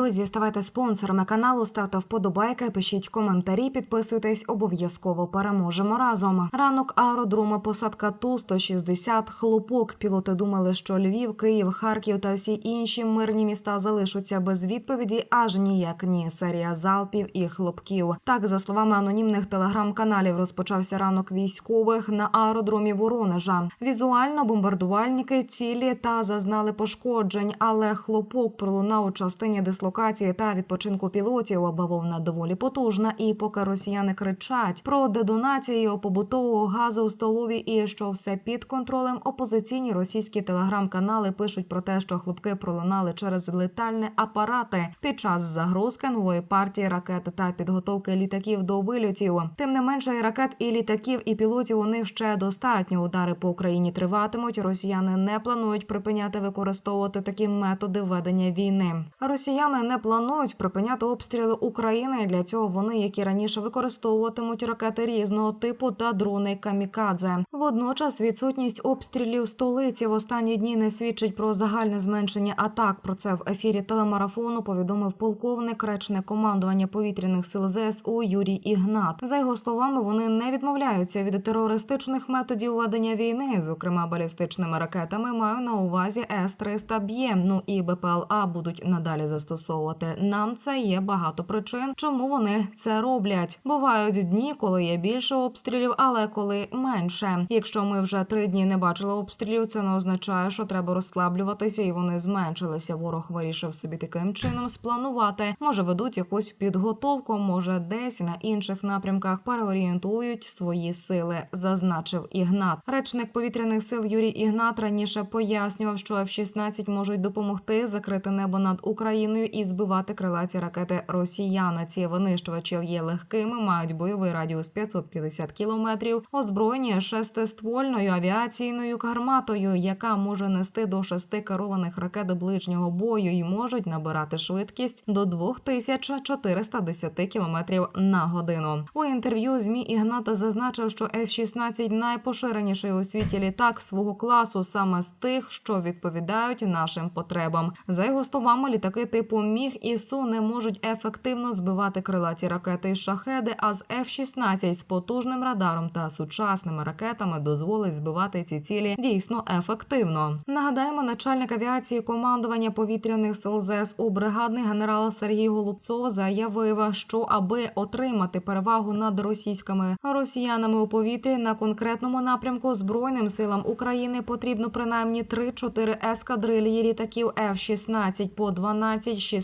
Друзі, ставайте спонсорами каналу, ставте вподобайки, пишіть коментарі, підписуйтесь. Обов'язково переможемо разом. Ранок аеродроми, посадка ту 160 хлопок. Пілоти думали, що Львів, Київ, Харків та всі інші мирні міста залишаться без відповіді. Аж ніяк ні. Серія залпів і хлопків. Так, за словами анонімних телеграм-каналів, розпочався ранок військових на аеродромі Воронежа. Візуально бомбардувальники цілі та зазнали пошкоджень, але хлопок пролунав у частині дислокації та відпочинку пілотів. Бавовна доволі потужна, і поки росіяни кричать про детонацію побутового газу в столові і що все під контролем, опозиційні російські телеграм-канали пишуть про те, що хлопки пролунали через летальні апарати під час загрузки нової партії ракет та підготовки літаків до вильотів. Тим не менше, і ракет і літаків, і пілотів у них ще достатньо. Удари по Україні триватимуть. Росіяни не планують припиняти використовувати такі методи ведення війни. Росіяни не планують припиняти обстріли України. Для цього вони, як і раніше, використовуватимуть ракети різного типу та дрони камікадзе. Водночас відсутність обстрілів столиці в останні дні не свідчить про загальне зменшення атак. Про це в ефірі телемарафону повідомив полковник речне командування повітряних сил ЗСУ Юрій Ігнат. За його словами, вони не відмовляються від терористичних методів ведення війни, зокрема балістичними ракетами. Маю на увазі с 300 б'єм. Ну і БПЛА будуть надалі застосовувати. Нам це є багато причин, чому вони це роблять. Бувають дні, коли є більше обстрілів, але коли менше. Якщо ми вже три дні не бачили обстрілів, це не означає, що треба розслаблюватися, і вони зменшилися. Ворог вирішив собі таким чином спланувати. Може, ведуть якусь підготовку, може, десь на інших напрямках переорієнтують свої сили, зазначив Ігнат. Речник повітряних сил Юрій Ігнат раніше пояснював, що F-16 можуть допомогти закрити небо над Україною і збивати крилаті ракети росіян. Ці винищувачі є легкими, мають бойовий радіус 550 кілометрів, озброєні шестиствольною авіаційною гарматою, яка може нести до шести керованих ракет ближнього бою і можуть набирати швидкість до 2410 кілометрів на годину. У інтерв'ю змі Ігната зазначив, що F-16 найпоширеніший у світі літак свого класу саме з тих, що відповідають нашим потребам. За його словами, літаки типу Міг і Су не можуть ефективно збивати крилаті ракети і шахеди. А з F-16 з потужним радаром та сучасними ракетами дозволить збивати ці цілі дійсно ефективно. Нагадаємо, начальник авіації командування повітряних сил ЗСУ бригадний генерал Сергій Голубцов заявив, що аби отримати перевагу над російськими росіянами у повітрі на конкретному напрямку збройним силам України потрібно принаймні 3-4 ескадрилії літаків F-16 по 12-16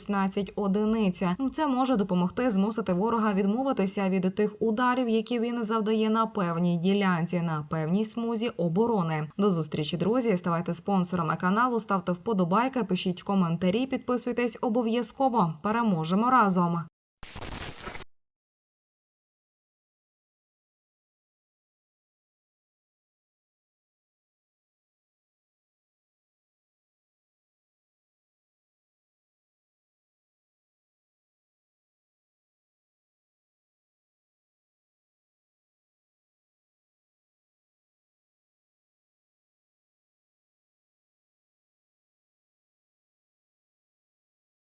одиниць. Це може допомогти змусити ворога відмовитися від тих ударів, які він завдає на певній ділянці, на певній смузі оборони. До зустрічі, друзі. Ставайте спонсорами каналу, ставте вподобайки, пишіть коментарі, підписуйтесь обов'язково. Переможемо разом.